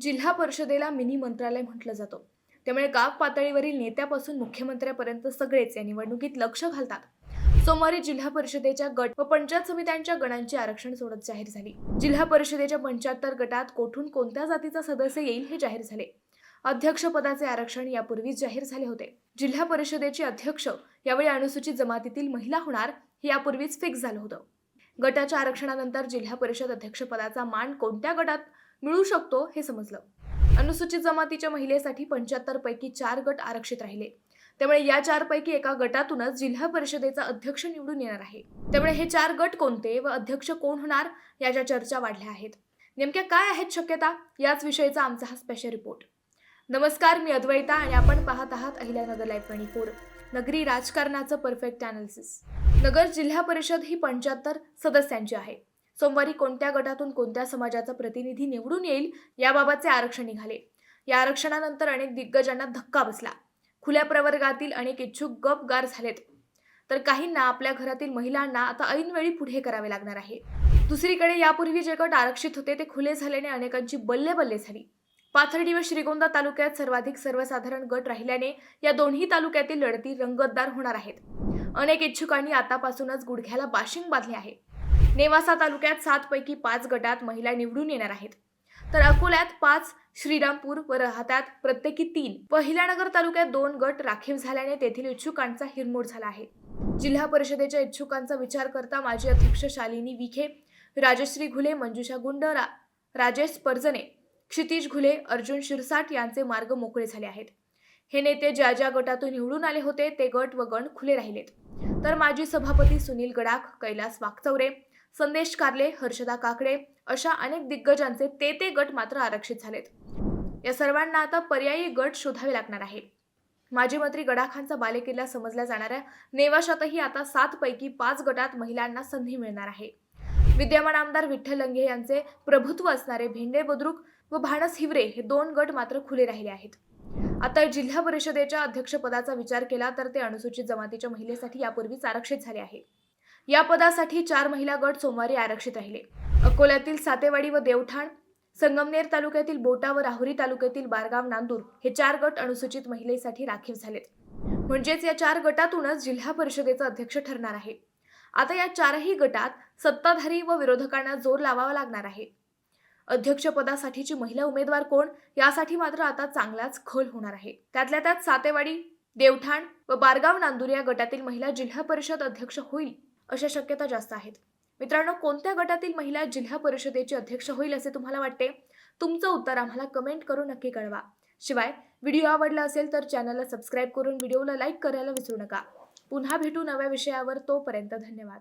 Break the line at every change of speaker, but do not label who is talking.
जिल्हा परिषदेला मिनी मंत्रालय म्हटलं जातं. त्यामुळे गाव पातळीवरील नेत्यापासून मुख्यमंत्र्यापर्यंत सगळेच या निवडणुकीत लक्ष घालतात. सोमवारी जिल्हा परिषदेच्या गट व पंचायत समित्यांच्या गणांची आरक्षण सोडत जाहीर झाली. जिल्हा परिषदेच्या पंच्याहत्तर गटात कोठून कोणत्या जातीचा सदस्य येईल हे जाहीर झाले. अध्यक्षपदाचे आरक्षण यापूर्वीच जाहीर झाले होते. जिल्हा परिषदेचे अध्यक्ष यावेळी अनुसूचित जमातीतील महिला होणार हे यापूर्वीच फिक्स झालं होतं. गटाच्या आरक्षणानंतर जिल्हा परिषद अध्यक्षपदाचा मान कोणत्या गटात मिळू शकतो हे समजलं. अनुसूचित जमातीच्या महिलेसाठी पंच्याहत्तर पैकी चार गट आरक्षित राहिले. त्यामुळे या चारपैकी एका गटातूनच जिल्हा परिषदेचा अध्यक्ष निवडून येणार आहे. त्यामुळे हे चार गट कोणते व अध्यक्ष कोण होणार याच्या चर्चा वाढल्या आहेत. नेमक्या काय आहेत शक्यता? याच विषयीचा आमचा हा स्पेशल रिपोर्ट नमस्कार मी अद्वैता आणि आपण पाहत आहात अहिल्यानगर नगर ट्वेंटी फोर नगरी राजकारणाचं परफेक्ट अनालिसिस नगर जिल्हा परिषद ही पंच्याहत्तर सदस्यांची आहे. सोमवारी कोणत्या गटातून कोणत्या समाजाचा प्रतिनिधी निवडून येईल याबाबतचे आरक्षण निघाले. या आरक्षणानंतर अनेक दिग्गजांना धक्का बसला. खुल्या प्रवर्गातील अनेक इच्छुक गपगार झालेत. तर काहींना आपल्या घरातील महिलांना आता ऐनवेळी पुढे करावे लागणार आहे. दुसरीकडे यापूर्वी जे गट आरक्षित होते ते खुले झाल्याने अनेकांची बल्ले बल्ले झाली. पाथर्डी व श्रीगोंदा तालुक्यात सर्वाधिक सर्वसाधारण गट राहिल्याने या दोन्ही तालुक्यातील लढती रंगतदार होणार आहेत. अनेक इच्छुकांनी आतापासूनच गुडघ्याला बाशिंग बांधले आहे. नेवासा तालुक्यात सातपैकी पाच गटात महिला निवडून येणार आहेत. तर अकोल्यात पाच श्रीरामपूर व राहतात प्रत्येकी तीन. पहिल्यानगर तालुक्यात दोन गट राखीव झाल्याने तेथील इच्छुकांचा हिरमोड झाला आहे. जिल्हा परिषदेच्या इच्छुकांचा विचार करता माजी अध्यक्ष शालिनी विखे राजश्री घुले मंजुषा गुंड रा राजेश परजने क्षितिज घुले अर्जुन शिरसाट यांचे मार्ग मोकळे झाले आहेत. हे नेते ज्या ज्या गटातून निवडून आले होते ते गट व गण खुले राहिलेत. तर माजी सभापती सुनील गडाख कैलास वाकचौरे संदेश कारले हर्षदा काकडे अशा अनेक दिग्गजांचे ते ते गट मात्र आरक्षित झालेत. या सर्वांना आता पर्यायी गट शोधावे लागणार आहे. माजी मंत्री गडाखांचा बालेकिल्ला समजल्या जाणाऱ्या नेवाशातही आता सात पैकी पाच गटात महिलांना संधी मिळणार आहे. विद्यमान आमदार विठ्ठल लंगे यांचे प्रभुत्व असणारे भेंडे बुद्रुक व भाणस हिवरे हे दोन गट मात्र खुले राहिले आहेत. आता जिल्हा परिषदेच्या अध्यक्षपदाचा विचार केला तर ते अनुसूचित जमातीच्या महिलेसाठी यापूर्वीच आरक्षित झाले आहे. या पदासाठी चार महिला गट सोमवारी आरक्षित राहिले. अकोल्यातील सातेवाडी व देवठाण संगमनेर तालुक्यातील बोटा व राहुरी तालुक्यातील बारगाव नांदूर हे चार गट अनुसूचित महिलेसाठी राखीव झालेत. म्हणजेच या चार गटातूनच जिल्हा परिषदेचा अध्यक्ष ठरणार आहे. आता या चारही गटात सत्ताधारी व विरोधकांना जोर लावावा लागणार आहे. अध्यक्षपदासाठीची महिला उमेदवार कोण? यासाठी मात्र आता चांगलाच खल होणार आहे. त्यातल्या त्यात सातेवाडी देवठाण व बारगाव नांदूर या गटातील महिला जिल्हा परिषद अध्यक्ष होईल. अशा शक्यता जास्त आहेत. मित्रांनो कोणत्या गटातील महिला जिल्हा परिषदेची अध्यक्ष होईल असे तुम्हाला वाटते? तुमचं उत्तर आम्हाला कमेंट करून नक्की कळवा. शिवाय व्हिडिओ आवडला असेल तर चॅनलला सबस्क्राईब करून व्हिडिओला लाईक करायला विसरू नका. पुन्हा भेटू नव्या विषयावर तोपर्यंत धन्यवाद.